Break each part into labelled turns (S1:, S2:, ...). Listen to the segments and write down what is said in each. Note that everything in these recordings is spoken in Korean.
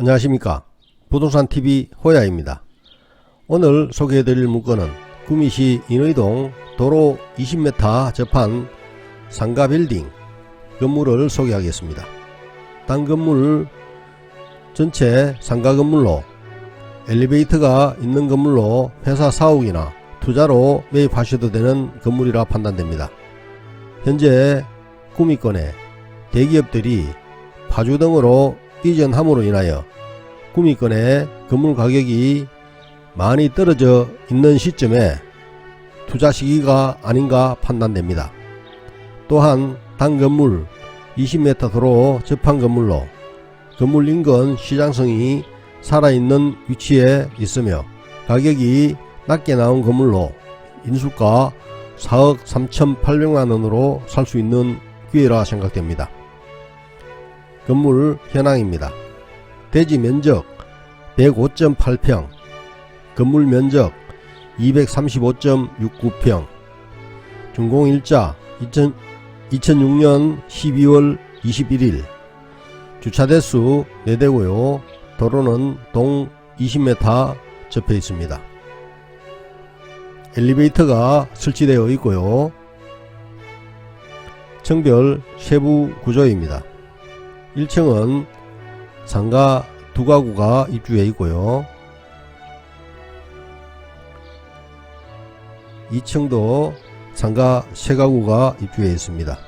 S1: 안녕하십니까. 부동산TV 호야입니다. 오늘 소개해드릴 물건은 구미시 인의동 도로 20m 접한 상가 빌딩 건물을 소개하겠습니다. 단 건물 전체 상가 건물로 엘리베이터가 있는 건물로 회사 사옥이나 투자로 매입하셔도 되는 건물이라 판단됩니다. 현재 구미권에 대기업들이 파주 등으로 이전함으로 인하여 구미권의 건물 가격이 많이 떨어져 있는 시점에 투자 시기가 아닌가 판단됩니다. 또한 단 건물 20m 도로 접한 건물로 건물 인근 시장성이 살아있는 위치에 있으며 가격이 낮게 나온 건물로 인수가 4억 3,800만원으로 살 수 있는 기회라 생각됩니다. 건물 현황입니다. 대지 면적 105.8평, 건물 면적 235.69평, 준공일자 2000, 2006년 12월 21일, 주차 대수 4대고요. 도로는 동 20m 접해 있습니다. 엘리베이터가 설치되어 있고요. 청별 세부 구조입니다. 1층은 상가 두 가구가 입주해 있고요. 2층도 상가 세 가구가 입주해 있습니다.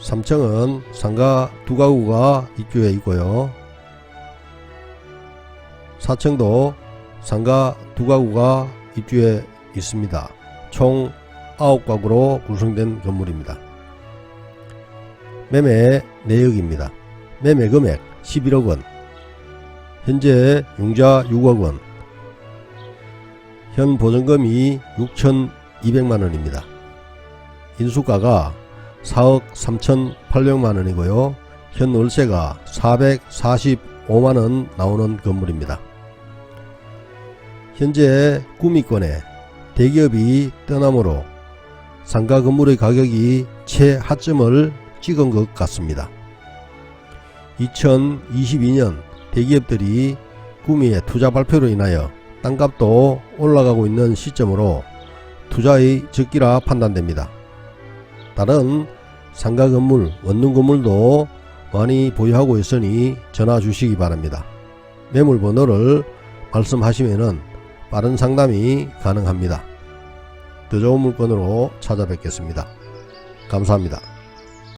S1: 3층은 상가 두 가구가 입주해 있고요. 4층도 상가 두 가구가 입주해 있습니다. 총 9가구로 구성된 건물입니다. 매매 내역입니다. 매매 금액 11억 원, 현재 융자 6억 원, 현 보증금이 6,200만 원입니다. 인수가가 4억 3,800만 원이고요. 현 월세가 445만 원 나오는 건물입니다. 현재 구미권에 대기업이 떠나므로 상가 건물의 가격이 최하점을 찍은 것 같습니다. 2022년 대기업들이 구미의 투자 발표로 인하여 땅값도 올라가고 있는 시점으로 투자의 적기라 판단됩니다. 다른 상가 건물, 원룸 건물도 많이 보유하고 있으니 전화 주시기 바랍니다. 매물 번호를 말씀하시면 빠른 상담이 가능합니다. 더 좋은 물건으로 찾아뵙겠습니다. 감사합니다.